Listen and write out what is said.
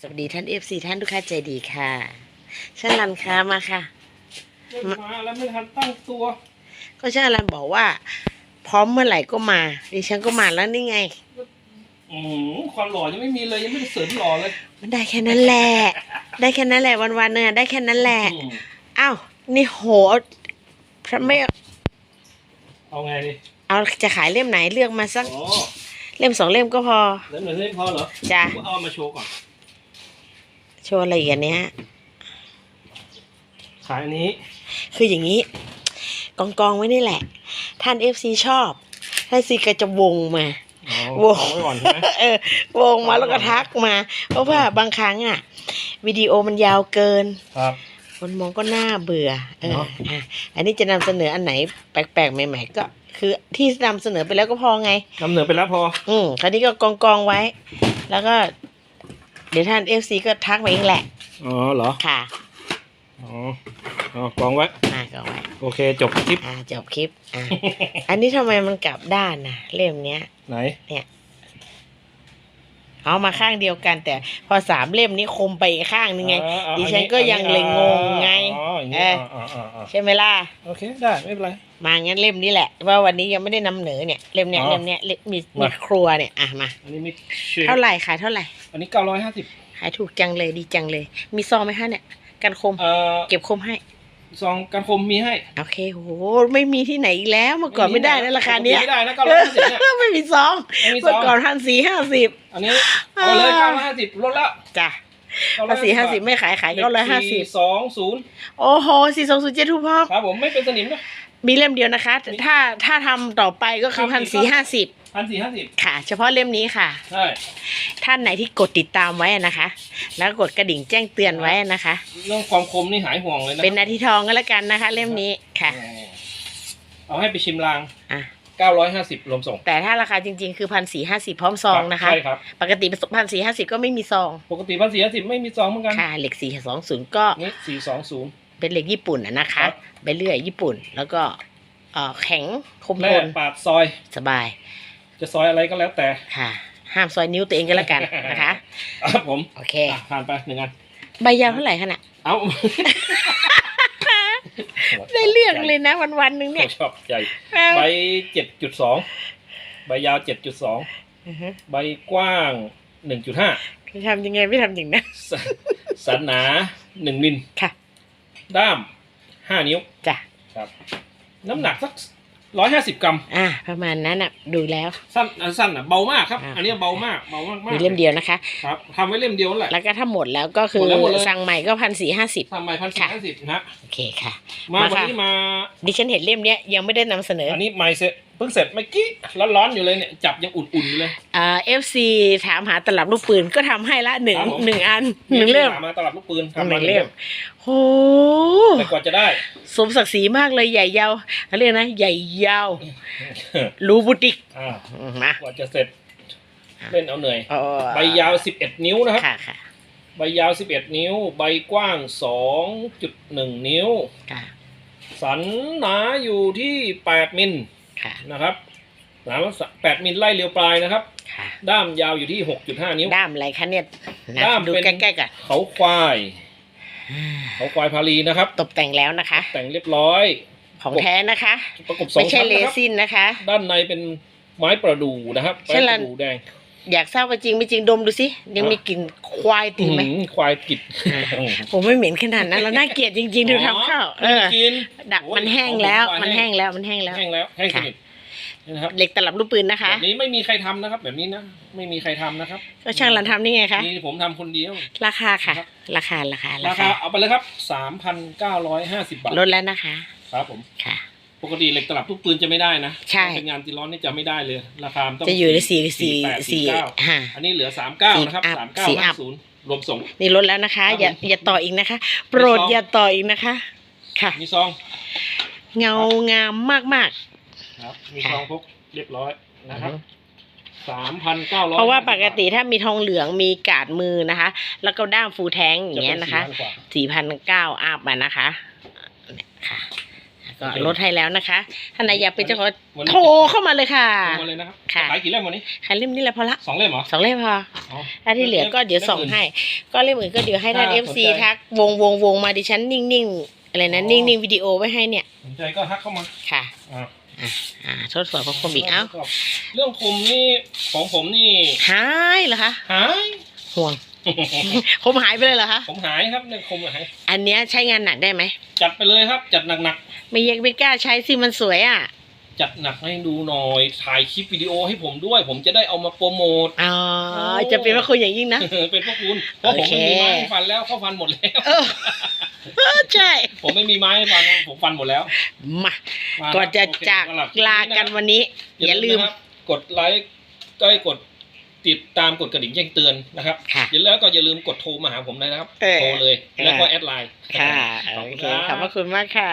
สวัสดีท่านเอฟซีท่านลูกค้าใจดีค่ะช่างรันค้ามาค่ะไม่มาแล้วไม่ทันตั้งตัว ก็ช่างรันบอกว่า พร้อมเมื่อไหร่ก็มาดิฉันก็มาแล้วนี่ไงอืมความหล่อยังไม่มีเลยยังไม่ได้เสริมหล่อเลย มันได้แค่นั้นแหละ ได้แค่นั้นแหละวันๆเนี่ยได้แค่นั้นแหละอืมอ้าวนี่โหพระไม่เอาไงดีเอาจะขายเล่มไหนเลือกมาสักอ๋อเล่มสองเล่มก็พอ แล้วหน่อยเล่นพอเหรอจ้ะ กูเอามาโชว์ก่อน โชว์อะไรอีกันเนี้ยขายอันนี้ คืออย่างนี้ กองกองๆไว้นี่แหละ ท่านเอฟซีชอบท่านซีก็จะวงมาอ๋อโว้เอาไว้ก่อนใช่ไหมเออวงมาแล้วก็ทักมา เพราะว่าบางครั้งอะ วิดีโอมันยาวเกินครับคนมองก็น่าเบื่อ เออเนอะอะอันนี้จะนำเสนออันไหนแปลกๆใหม่ ๆ ก็คือที่นำเสนอไปแล้วก็พอไงนำเหนือไปแล้วพอ อืมคราวนี้ก็กองกองๆไว้ แล้วก็ เดี๋ยวท่านเอฟซีก็ทักมาเองแหละ อ๋อเหรอ ค่ะ อ๋ออ๋อกองไว้ อะก็ไว้โอเค จบคลิป อะจบคลิป อะอันนี้ทำไมมันกลับด้านน่ะ เล่มเนี้ย ไหน เอามาข้างเดียวกันแต่พอสามเล่มนี้คมไปอีกข้างนึงไง อ๋ออ๋อดิฉันก็ยังเลยงงไง อ๋ออย่างเอนี้อ อ๋ออ๋ออ๋อใช่ไหมล่ะ โอเคได้ไม่เป็นไร มางั้นเล่มนี้แหละ ว่าวันนี้ยังไม่ได้นำเหนือเนี่ยเล่มเนี้ยอ๋อเล่มเนี้ยเล่มมีมา มีครัวเนี่ยอะมาอันนี้มีเชฟเท่าไหร่ขายเท่าไหร่อันนี้เก้าร้อยห้าสิบขายถูกจังเลยดีจังเลย มีซองไหมคะเนี่ยกันคม เอ่อเก็บคมให้ ซองกันคมมีให้ โอเคโหไม่มีที่ไหนอีกแล้วเมื่อก่อนไม่ได้นะราคาเนี้ยไม่ได้นะเก้าร้อยห้าสิบเนี่ย ไม่มีซองไม่มีซเมื่อองก่อนพันสี่ห้าสิบอันนี้เอาเลยเก้าร้อยห้าสิบลดแล้วจ้ะพันสี่ห้าสิบไม่ขายขายเก้าร้อยห้าสิบสองศูนย์โอ้โหสี่สองศูนย์เจ็ดทุกพ่อครับผมไม่เป็นสนิมนะมีเล่มเดียวนะคะ ถ้าถ้าทำต่อไปก็คือครัพันบสี่ห้าสิบ พันสี่ห้าสิบค่ะ เฉพาะเล่มนี้ค่ะ ใช่ท่านไหนที่กดติดตามไว้นะคะ แล้วกดกระดิ่งแจ้งเตือนไว้นะคะ เรื่องความคมนี่หายห่วงเลยนะเป็นนาทีทองก็แล้วกันนะคะ เล่มนี้ค่ะ เออเอาให้ไปชิมลางอะเก้าร้อยห้าสิบรวมส่ง แต่ถ้าราคาจริง ๆ คือพันสี่ห้าสิบพร้อมซองนะคะ ใช่ครับ ปกติพันสี่ห้าสิบก็ไม่มีซอง ปกติพันสี่ห้าสิบไม่มีซองเหมือนกัน ค่ะ เหล็กสี่สองศูนย์ก็นี่สี่สองศูนย์เป็นเหล็กญี่ปุ่นอะนะครัคะบไปเรื่อยญี่ปุ่น แล้วก็เอ่อแข็งคมแม่ทนปาดซอยสบาย จะซอยอะไรก็แล้วแต่ค่ะ ห้ามซอยนิ้วตัวเองก็แล้วกันนะคะครับผมโอเคอะผ่านไปหนึ่งอัน ใบยาวเท่าไหร่คะน่ะ เอาได้เรื่องเลยนะวันวันๆหนึ่งเนี่ยชอบใหญ่ใบเจ็ดจุดสองใบยาวเจ็ดจุดสองอือฮึใบกว้างหนึ่งจุดห้าพี่ทำยังไงไม่ทำอย่างนั้น สันหนาหนึ่งมิลค่ะ ด้ามห้านิ้วจ้ะ ครับ น้ำหนักสัก ร้อยห้าสิบกรัมอ่าประมาณนั้นอะดูแล้วสั้นอะสั้นอะเบามากครับอ่าอันนี้เบามากเบามากมากมีเล่มเดียวนะคะครับทำไว้เล่มเดียวนั่นแหละแล้วก็ถ้าหมดแล้วก็คือหมดแล้วหมดเลยสั่งใหม่ก็พันสี่ห้าสิบทำไมพันสี่ค่ะห้าสิบนะโอเคค่ะ มามาวันค่ะนี้มาดิฉันเห็นเล่มเนี้ยยังไม่ได้นำเสนออันนี้ไม่เสร็จ เพิ่งเสร็จเมื่อกี้ร้อนๆอยู่เลยเนี่ยจับยังอุ่นๆอยู่เลยอ่าเอฟซีถามหาตลับลูกปืนก็ทำให้ละหนึ่งครับผม หนึ่งอันหนึ่งเล่มหามาตลับลูกปืนหทำมานึ่งเล่มโหแต่กว่าจะได้ สมศักดิ์ศรีมากเลยใหญ่ยาวเขาเรียกนะ ใหญ่ยาวรูบุติกอ่านะกว่าจะเสร็จ เล่นเอาเหนื่อยอ๋อใบยาว 11 นิ้วนะครับ ค่ะค่ะใบยาว 11 นิ้ว ใบกว้าง 2.1 นิ้ว ค่ะสันหนาอยู่ที่ 8 มิล ค่ะ นะครับหนา8มิลไล่เรียวปลายนะครับ ค่ะ ด้ามยาวอยู่ที่6.5นิ้ว ด้ามอะไรคะเนี่ยนะด้ามดูเป็น ใกล้ๆกันเขาควาย เขาควายพาลีนะครับตกแต่งแล้วนะคะ แต่งเรียบร้อย ของแท้นะคะ ประกบสอไม่งใช่ชั้นเลนะครับ ซินนะคะ ด้านในเป็นไม้ประดู่นะครับ ใช่ไม้ละประดู่แดง อยากทราบว่าจริงไม่จริงดมดูสิยังมีกลิ่นควายติดไหมอื้อหือควายกิดอ่าผมไม่เหม็นขนาดนั้นเราน่าเกลียดจริงๆดูทำข้าวเออไม่ได้กินดักโอ้ยมันแห้งแล้วของผมมันแห้งแล้วมันแห้งแล้ว แห้งแล้วแห้งสค่ะนิทนี่นะครับเหล็กตลับลูกปืนนะคะแบบนี้ไม่มีใครทำนะครับ แบบนี้นะไม่มีใครทำนะครับ ก็ช่างรันทำนี่ไงคะนี่ผมทำคนเดียว ราคาค่ะครับราคาราคาราคาเอาไปเลยครับสามพันเก้าร้อยห้าสิบบาทลดแล้วนะคะ ครับผมค่ะ ปกติเหล็กตลับทุกปืนจะไม่ได้นะใช่เป็นงานตีร้อนนี่จะไม่ได้เลย ราคามันต้องจะอยู่ในสี่สี่แปดสี่เก้าห้าอันนี้เหลือสามเก้าสี่นะครับอัพสามเก้าสี่อัห้าพ ศูนย์รวมส่ง นี่ลดแล้วนะคะครับอย่าผมอย่าต่ออีกนะคะ โปรดมีซอง อย่าต่ออีกนะคะ ค่ะ มีซองเงางามมาก ครับมีค่ะซองพกเรียบร้อยๆนะครับสามพันเก้าร้อยเพราะว่าปกติถ้ามีทองเหลืองมีกาดมือนะคะ แล้วก็ด้ามฟูแทงอย่างเงี้ยนะคะ สี่พันเก้าอัพมานะคะเนี่ยค่ะ ก็โอเคลดให้แล้วนะคะท่านไหนอยากเป็นเจ้าของวันนี้โทรเข้ามาเลยค่ะโทรมาเลยนะครับค่ะขายกี่เล่มวันนี้ขายเล่มนี้แหละพอละสองเล่มเหรอสองเล่มพออ๋อถ้าที่เหลือก็เดี๋ยวส่งให้ ก็เล่มอื่นก็เดี๋ยวให้ท่านถ้าเอฟซีสนใจทักวงวงวงมาดิฉันนิ่งๆอะไรนะอ๋อนิ่งๆวิดีโอไว้ให้เนี่ยสนใจก็ทักเข้ามาค่ะอ่าอ่าทดสอบของคมอีกเอ้าเรื่องคมนี่ของผมนี่หายเหรอคะหายห่วงคมหายไปเลยเหรอคะผมหายครับเรื่องคมหายอันเนี้ยใช้งานหนักได้ไหมจัดไปเลยครับ จัดหนัก ไม่เยกไม่กล้าใช้สิมันสวยอะๆจัดหนักให้ดูหน่อย ถ่ายคลิปวิดีโอให้ผมด้วย ผมจะได้เอามาโปรโมท อ๋อโอ้จะเป็นพระคุณอย่างยิ่งนะ เป็นพวกคุณ เพราะผมโอเคไม่มีไม้ให้ฟันแล้วเขาฟันหมดแล้วเออเออใช่ ผมไม่มีไม้ให้ฟันนะผมฟันหมดแล้ว มามาก่อนจะโเคจากสำหรับคลิปลากันวันนี้ อย่าลืมนะครับกดไลค์ก็ให้กดติดตามกดกระดิ่งแจ้งเตือนนะครับค่ะอย่าแล้วก็อย่าลืมกดโทรมาหาผมเลยนะครับเออโทรเลยเออแล้วก็แอดไลน์ค่ะขอบโอคุณเคครับขอบพระคุณมากค่ะ